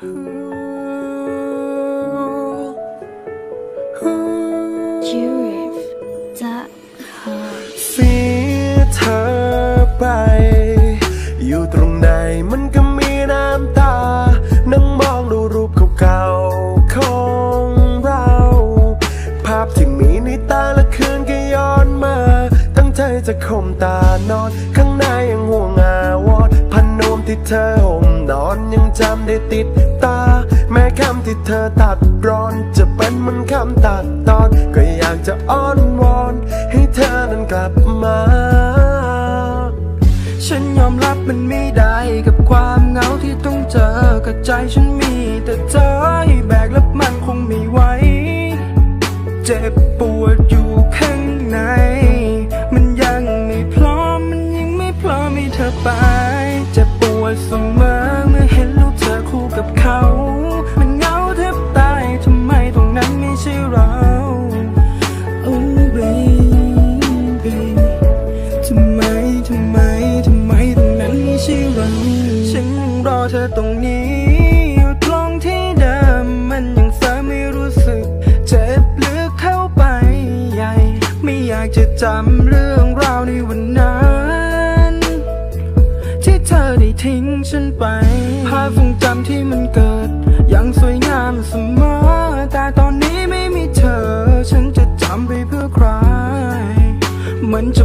เสียเธอไป อยู่ตรงไหนมันก็มีน้ำตา นั่งมองดูรูปเก่าๆของเรา ภาพที่มีในตาละคืนก็ย้อนมา ตั้งใจจะข่มตานอนข้างในยัง ที่เธอห่มนอนยังจำได้ติดตา แม้คำที่เธอตัดร้อน จะเป็นเหมันคำตัดตอน ก็อยากจะอ้อนวอน ให้เธอนั้นกลับมา ฉันยอมรับมันไม่ได้กับความเหงาที่ต้องเจอกับใจฉันมีแต่เธอให้แบกแล้วมันคงไม่ไหวเจ็บปวดอยู่ ไม่ใช่เราฉันยังรอเธอตรงนี้ อยู่ตรงที่เดิมมันยังเสไม่รู้สึก เจ็บลึกเข้าไปใหญ่ ไม่อยากจะจำเรื่องราวในวันนั้น ที่เธอได้ทิ้งฉันไป ภาพทรงจำที่มันเกิด ยังสวยงามเสมอ แต่ตอนนี้ไม่มีเธอ ฉันจะจำไปเพื่อใครมันจะ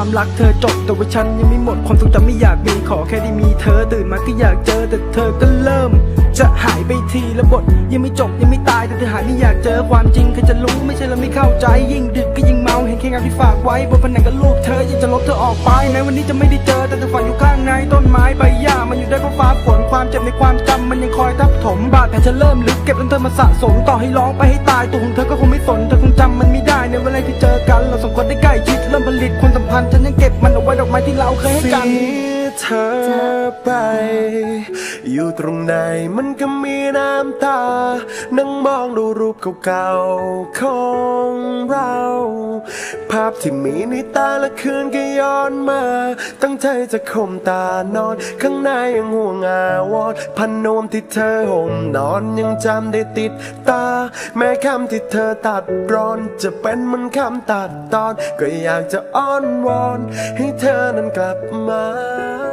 ความรักเธอจบแต่ว่าฉันยังไม่หมดความทรงจำไม่อยากมีขอแค่ได้มีเธอตื่นมาก็อยากเจอแต่เธอก็เริ่ม จะหายไปทีละบทยังไม่จบยังไม่ตายแต่เธอหายไม่อยากเจอความจริงใครจะรู้ไม่ใช่เราไม่เข้าใจยิ่งดึกก็ยิ่งเมาเห็นแค่เงาที่ฝากไว้บนผนังกับรูปเธอยังจะลบเธอออกไปแม้วันนี้จะไม่ได้เจอแต่เธอฝันอยู่ข้างในต้นไม้ใบหญ้ามันอยู่ได้เพราะฟ้าฝนความเจ็บในความจำมันยังคอยทับถมบาดแผลฉันเริ่มลึกเก็บจนเธอมาสะสมต่อให้ร้องไปให้ตายตัวของเธอก็คงไม่สนเธอคงจำมันไม่ได้ในเวลาที่เจอกันเราสองคนได้ใกล้ชิดเริ่มผลิตความ พันฉันยังเก็บมันเอาไว้ดอกไม้ที่เราเคยให้กัน เธอไป อยู่ตรงไหนมันก็มีน้ำตา นั่งมองดูรูปเก่าๆของเรา ภาพที่มีในตาละคืนก็ย้อนมา ตั้งใจจะข่มตานอน ข้างในยังห่วงอาวรณ์พันนวมที่เธอห่มนอนยังจำได้ติดตา แม้คำที่เธอตัดร้อน จะเป็นเหมันคำตัดตอน ก็อยากจะอ้อนวอน ให้เธอนั้นกลับมา